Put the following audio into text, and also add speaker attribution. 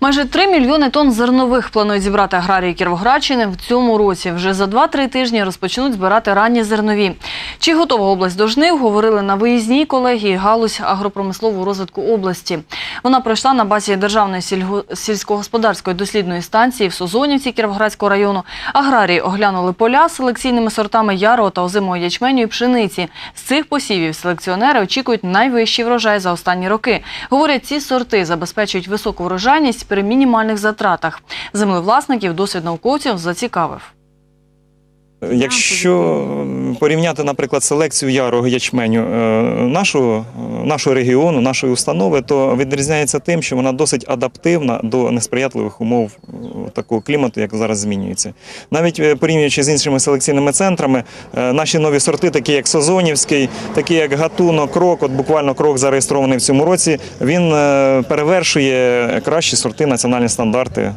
Speaker 1: Майже 3 мільйони тонн зернових планують зібрати аграрії Кіровоградщини в цьому році. Вже за 2-3 тижні розпочнуть збирати ранні зернові. Чи готова область до жнив, говорили на виїзній колегії галузь агропромислового розвитку області. Вона пройшла на базі Державної сільськогосподарської дослідної станції в Созонівці Кіровоградського району. Аграрії оглянули поля з селекційними сортами ярого та озимого ячменю і пшениці. З цих посівів селекціонери очікують найвищий врожай за останні роки. Говорять, ці сорти забезпечують високу врожайність при мінімальних затратах. Землевласників досвід науковців зацікавив.
Speaker 2: Якщо порівняти, наприклад, селекцію ярого ячменю е, нашого, е, нашого регіону, нашої установи, то відрізняється тим, що вона досить адаптивна до несприятливих умов е, такого клімату, як зараз змінюється. Навіть е, порівнюючи з іншими селекційними центрами, е, наші нові сорти, такі як Созонівський, такі як Гатунок, Крок, от буквально крок зареєстрований в цьому році, він е, перевершує кращі сорти, національні стандарти